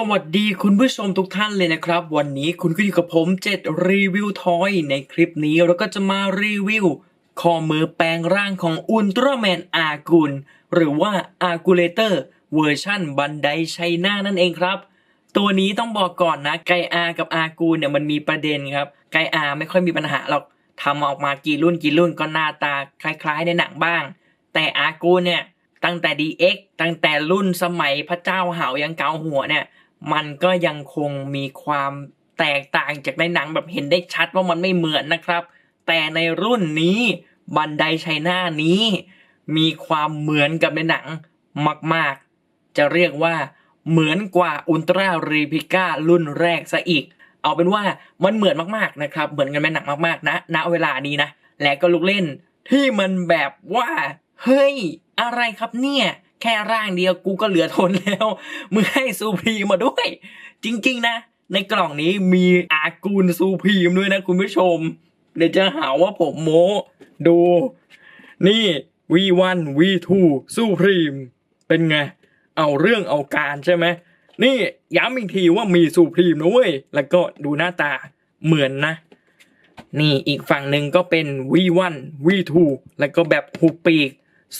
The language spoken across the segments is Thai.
สวัสดีคุณผู้ชมทุกท่านเลยนะครับ วันนี้คุณก็อยู่กับผมเจ็ดรีวิวทอยในคลิปนี้เราก็จะมารีวิวข้อมือแปลงร่างของอุลตร้าแมนอากูลหรือว่าอากูเลเตอร์เวอร์ชั่นบันไดไชน่านั่นเองครับ ตัวนี้ต้องบอกก่อนนะไกอากับอากูเนี่ยมันมีประเด็นครับไกอาไม่ค่อยมีปัญหาหรอกทำออกมากี่รุ่นกี่รุ่นก็หน้าตาคล้ายๆในหนังบ้าง แต่อากูเนี่ยตั้งแต่ DX ตั้งแต่รุ่นสมัยพระเจ้าเหายังเกาหัวเนี่ย มันก็ยังคงมีความแตกต่างจากในหนังแบบเห็นได้ชัดว่ามันไม่เหมือนนะครับ แต่ในรุ่นนี้บันไดไชน่านี้ มีความเหมือนกับในหนังมาก ๆ จะเรียกว่าเหมือนกว่าอุลตร้ารีพิก้ารุ่นแรกซะอีก เอาเป็นว่ามันเหมือนมากๆนะครับ เหมือนกันในหนังมากๆนะณเวลานี้นะ และก็ลูกเล่นที่มันแบบว่า เฮ้ย อะไรครับเนี่ย แค่ร่างเดียวกูก็เหลือทนแล้วมึงให้ซูพรีมมาด้วย จริง ๆ นะ ในกล่องนี้มีอากูลซูพรีมด้วยนะคุณผู้ชม เดี๋ยวจะหาว่าผมโม้ดู นี่ V1 V2 ซูพรีมเป็นไง เอาเรื่องเอาการใช่ไหม นี่ย้ำอีกทีว่ามีซูพรีมนะเว้ย แล้วก็ดูหน้าตาเหมือนนะ นี่อีกฝั่งหนึ่งก็เป็น V1 V2 แล้วก็แบบหูปีก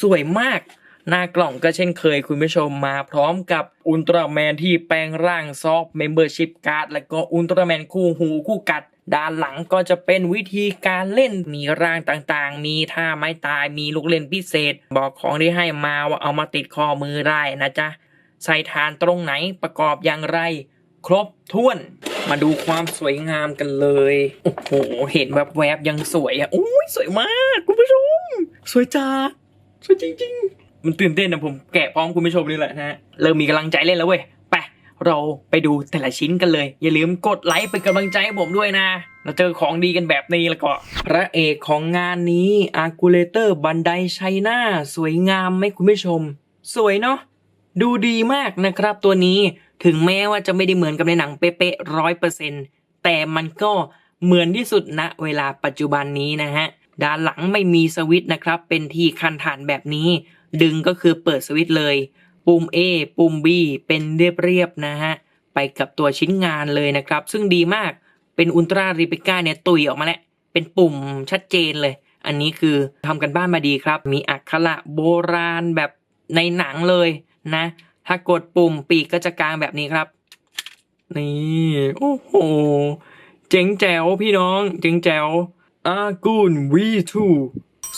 สวยมาก หน้ากล่องก็เช่นเคยคุณผู้ชมมาพร้อมกับอุลตร้าแมนที่แปลงร่างซอฟเมมเบอร์ชิพการ์ดแล้วก็อุลตร้าแมนคู่หูคู่กัดด้านหลังก็จะเป็นวิธีการเล่นมีร่างต่างๆ มีท่าไม้ตาย มีลูกเล่นพิเศษ บอกของที่ให้มาว่าเอามาติดข้อมือได้นะจ๊ะ ใส่ฐานตรงไหนประกอบอย่างไร ครบถ้วน มาดูความสวยงามกันเลย โอ้โห เห็นแวบๆ ยังสวยอะ โอ้ยสวยมาก คุณผู้ชม สวยจ้าสวยจริง ๆ มันตื่นเต้นนะผมแกะพร้อมคุณผู้ชมนี่แหละนะฮะเริ่มมีกำลังใจเล่นแล้วเว้ยไปเราไปดูแต่ละชิ้นกันเลย อย่าลืมกดไลค์เป็นกำลังใจให้ผมด้วยนะ เราเจอของดีกันแบบนี้แล้วก็ พระเอกของงานนี้อากูเลเตอร์บันไดไชน่าสวยงามไหมคุณผู้ชม สวยเนาะดูดีมากนะครับตัวนี้ถึงแม้ว่าจะไม่ได้เหมือนกับในหนังเป๊ะๆร้อยเปอร์เซ็นแต่มันก็เหมือนที่สุดณเวลาปัจจุบันนี้นะฮะด้านหลังไม่มีสวิตช์นะครับ เป็นที่คันฐานแบบนี้ ดึงก็คือเปิดสวิตช์เลย ปุ่ม A ปุ่ม B เป็นเรียบๆนะฮะ ไปกับตัวชิ้นงานเลยนะครับ ซึ่งดีมากเป็นอุลตร้าริปิก้าเนี่ยตุยออกมาแล้ว เป็นปุ่มชัดเจนเลย อันนี้คือทำกันบ้านมาดีครับ มีอักขระโบราณแบบในหนังเลยนะ ถ้ากดปุ่มปีกก็จะกลางแบบนี้ครับ นี่ โอ้โห เจ๋งแจ๋วพี่น้อง เจ๋งแจ๋วอากูน V2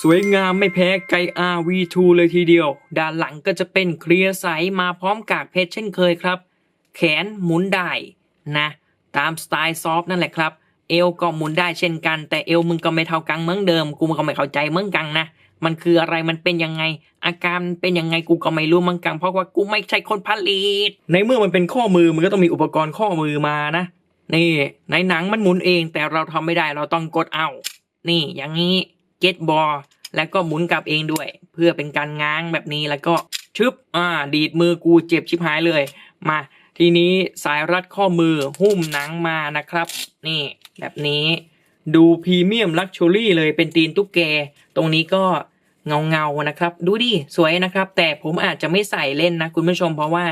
สวยงามไม่แพ้ไกอา V2 เลยทีเดียว ด้านหลังก็จะเป็นเคลียร์ใสมาพร้อมกากเพชรเช่นเคยครับ แขนหมุนได้นะ ตามสไตล์ซอฟนั่นแหละครับ เอวก็หมุนได้เช่นกัน แต่เอวมึงก็ไม่เท่ากังเหมือนเดิม กูมก็ไม่เข้าใจเหมือนกันนะ มันคืออะไรมันเป็นยังไง อาการเป็นยังไงกูก็ไม่รู้เหมือนกันเพราะว่ากูไม่ใช่คนผลิต ในเมื่อมันเป็นข้อมือมันก็ต้องมีอุปกรณ์ข้อมือมานะ นี่ในหนังมันหมุนเองแต่เราทำไม่ได้เราต้องกดเอา นี่อย่างนี้ เก็ตบอลแล้วก็หมุนกลับเองด้วย เพื่อเป็นการง้างแบบนี้แล้วก็ชึบอ่าดีดมือกูเจ็บชิบหายเลย มา ทีนี้สายรัดข้อมือหุ้มหนังมานะครับ นี่แบบนี้ ดูพรีเมียมลักชัวรี่เลยเป็นตีนตุ๊กแก ตรงนี้ก็เงาเงาๆนะครับ ดูดิ สวยนะครับ แต่ผมอาจจะไม่ใส่เล่นนะคุณผู้ชมเพราะว่า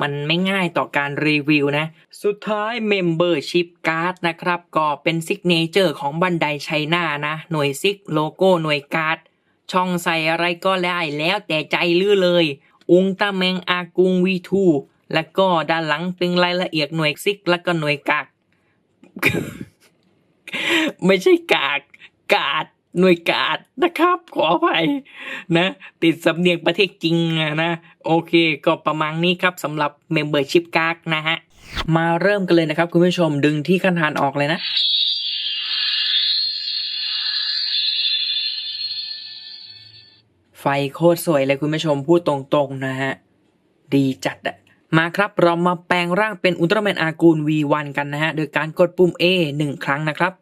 มันไม่ง่ายต่อการรีวิวนะ สุดท้าย Membership Card นะครับ ก็เป็นซิกเนเจอร์ของบันไดไชน่านะ หน่วยซิกโลโก้หน่วยการ์ด ช่องใส่อะไรก็ได้แล้วแต่ใจลือเลยอุงตาแมงอากุง V2 แล้วก็ด้านหลังเป็นรายละเอียดหน่วยซิกแล้วก็หน่วยกาก ไม่ใช่กากกาด หน่วยกาดนะครับ ขออภัยนะ ติดสำเนียงประเทศจริงอะนะ โอเคก็ประมาณนี้ครับสำหรับ Membership Card นะฮะ มาเริ่มกันเลยนะครับคุณผู้ชมดึงที่คันธานออกเลยนะไฟโคตรสวยเลยคุณผู้ชมพูดตรงๆนะฮะ ดีจัดอะมาครับเรามาแปลงร่างเป็นอุลตร้าแมนอากูล V1 กันนะฮะ โดยการกดปุ่ม A หนึ่งครั้งนะครับ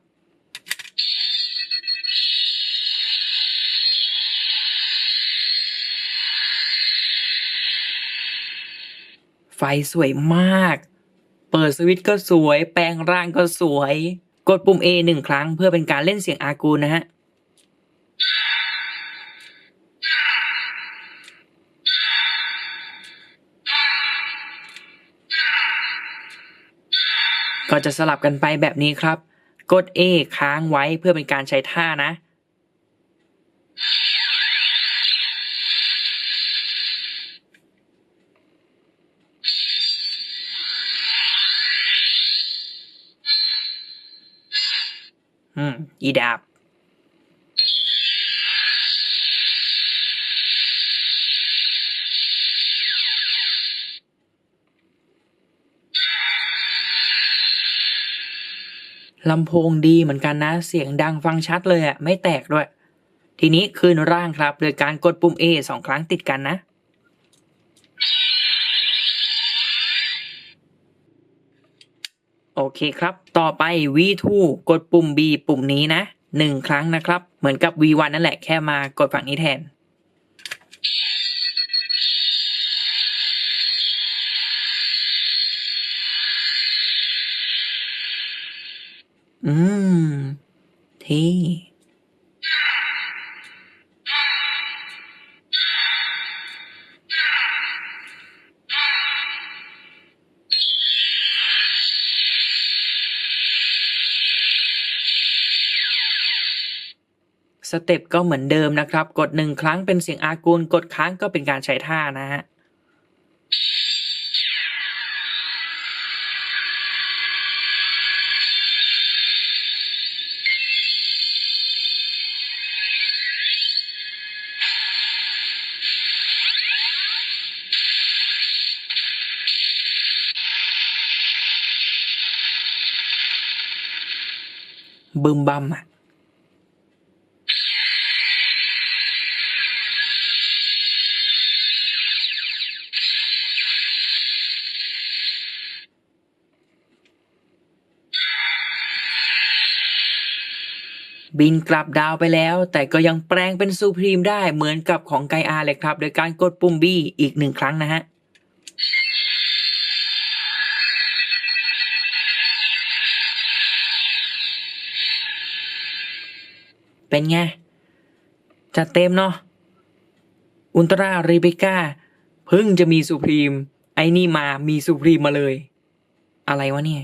ไฟสวยมาก เปิดสวิตช์ก็สวย แปลงร่างก็สวย กดปุ่ม A หนึ่งครั้งเพื่อเป็นการเล่นเสียงอากูนะฮะก็จะสลับกันไปแบบนี้ครับ กด A ค้างไว้เพื่อเป็นการใช้ท่านะ อีดาบ ลำโพงดีเหมือนกันนะ เสียงดังฟังชัดเลยอะไม่แตกด้วย ทีนี้คืนร่างครับ โดยการกดปุ่ม A สองครั้งติดกันนะ โอเคครับ ต่อไป V2 กดปุ่ม B ปุ่มนี้นะหนึ่งครั้งนะครับ เหมือนกับ V1 นั่นแหละแค่มากดฝั่งนี้แทน อืม ที่ สเต็ปก็เหมือนเดิมนะครับ กดหนึ่งครั้งเป็นเสียงอากูล กดค้างก็เป็นการใช้ท่านะฮะบึมบัมอะ บินกลับดาวไปแล้ว แต่ก็ยังแปลงเป็นซูพรีมได้เหมือนกับของไกอาเลยครับ โดยการกดปุ่ม B อีกหนึ่งครั้งนะฮะเป็นไง จัดเต็มเนาะ อุลตร้ารีเบก้าเพิ่งจะมีซูพรีม ไอ้นี่มามีซูพรีมมาเลย อะไรวะเนี่ย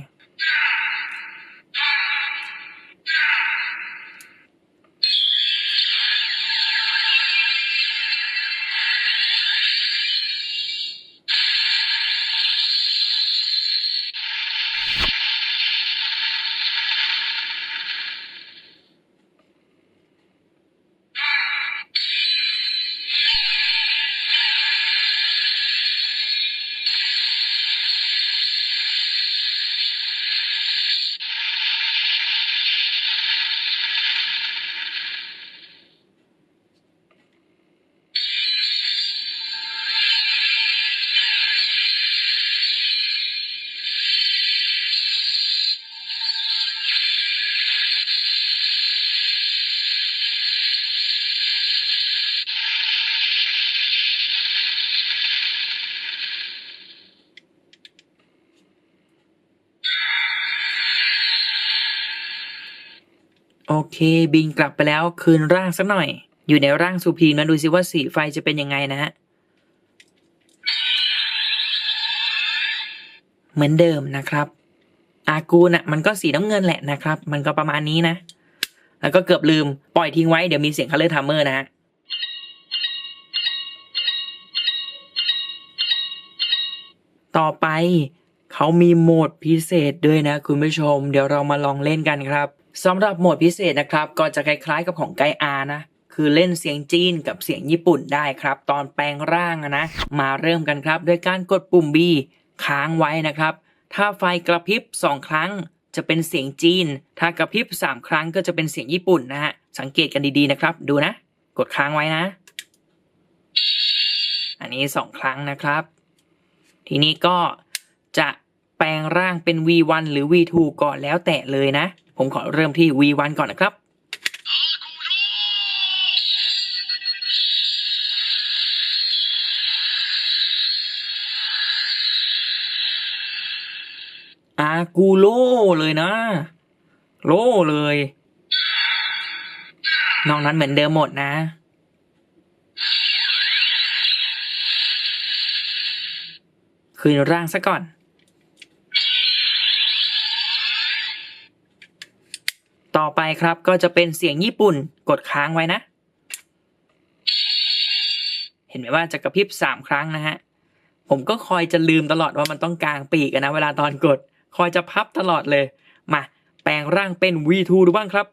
โอเคบินกลับไปแล้วคืนร่างสักหน่อย อยู่ในร่างซูพรีมนะดูซิว่าสีไฟจะเป็นยังไงนะฮะเหมือนเดิมนะครับ อากูน่ะมันก็สีน้ำเงินแหละนะครับ มันก็ประมาณนี้นะ แล้วก็เกือบลืมปล่อยทิ้งไว้เดี๋ยวมีเสียงคัลเลอร์ทัมเมอร์นะฮะต่อไปเขามีโหมดพิเศษด้วยนะคุณผู้ชม เดี๋ยวเรามาลองเล่นกันครับ สำหรับโหมดพิเศษนะครับก็จะคล้ายๆกับของไกอานะคือเล่นเสียงจีนกับเสียงญี่ปุ่นได้ครับ ตอนแปลงร่างนะ มาเริ่มกันครับด้วยการกดปุ่ม B ค้างไว้นะครับ ถ้าไฟกระพริบ 2 ครั้งจะเป็นเสียงจีน ถ้ากระพริบ 3 ครั้งก็จะเป็นเสียงญี่ปุ่นนะฮะ สังเกตกันดีๆนะครับ ดูนะ กดค้างไว้นะ อันนี้ 2 ครั้งนะครับ ทีนี้ก็จะแปลงร่างเป็น V1 หรือ V2 ก่อนแล้วแต่เลยนะ ผมขอเริ่มที่ V1 ก่อนนะครับอากูโลเลยนะ โลเลย นอกนั้นเหมือนเดิมหมดนะ คืนร่างซะก่อน ต่อไปครับก็จะเป็นเสียงญี่ปุ่นกดค้างไว้นะ เห็นไหมว่าจะกระพริบสามครั้งนะฮะ ผมก็คอยจะลืมตลอดว่ามันต้องกลางปีกนะเวลาตอนกด คอยจะพับตลอดเลย มาแปลงร่างเป็น V2 ดูบ้างครับ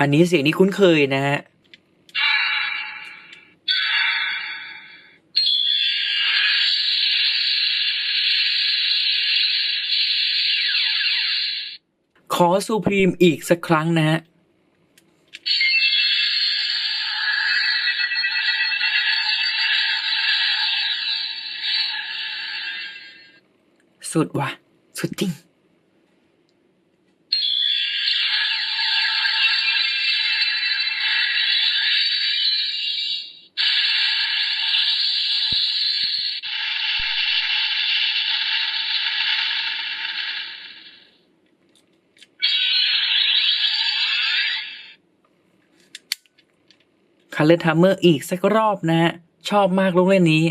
อันนี้เสียงนี้คุ้นเคยนะฮะ ขอซูพรีมอีกสักครั้งนะฮะสุดว่ะ สุดจริง คัลเลอร์ทัมเมอร์อีกสักรอบนะฮะ ชอบมากลูกเล่นนี้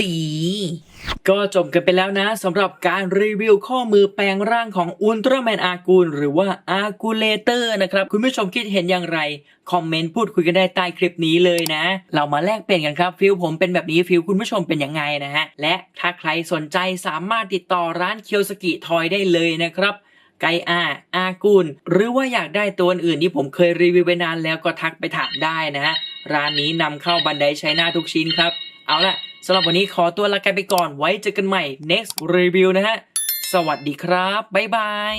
ดี ก็จบกันไปแล้วนะสำหรับการรีวิวข้อมือแปลงร่างของอุลตร้าแมนอากูลหรือว่าอากูเลเตอร์นะครับ คุณผู้ชมคิดเห็นอย่างไร คอมเมนต์พูดคุยกันได้ใต้คลิปนี้เลยนะ เรามาแลกเปลี่ยนกันครับฟิลผมเป็นแบบนี้ฟิลคุณผู้ชมเป็นยังไงนะฮะ และถ้าใครสนใจสามารถติดต่อร้านเคียวสกิทอยได้เลยนะครับไกอาอากูล หรือว่าอยากได้ตัวอื่นที่ผมเคยรีวิวไปนานแล้วก็ทักไปถามได้นะฮะร้านนี้นำเข้าบันไดใช้หน้าทุกชิ้นครับ เอาล่ะ สำหรับวันนี้ขอตัวลากันไปก่อนไว้เจอกันใหม่ next review นะฮะ สวัสดีครับ บ๊ายบาย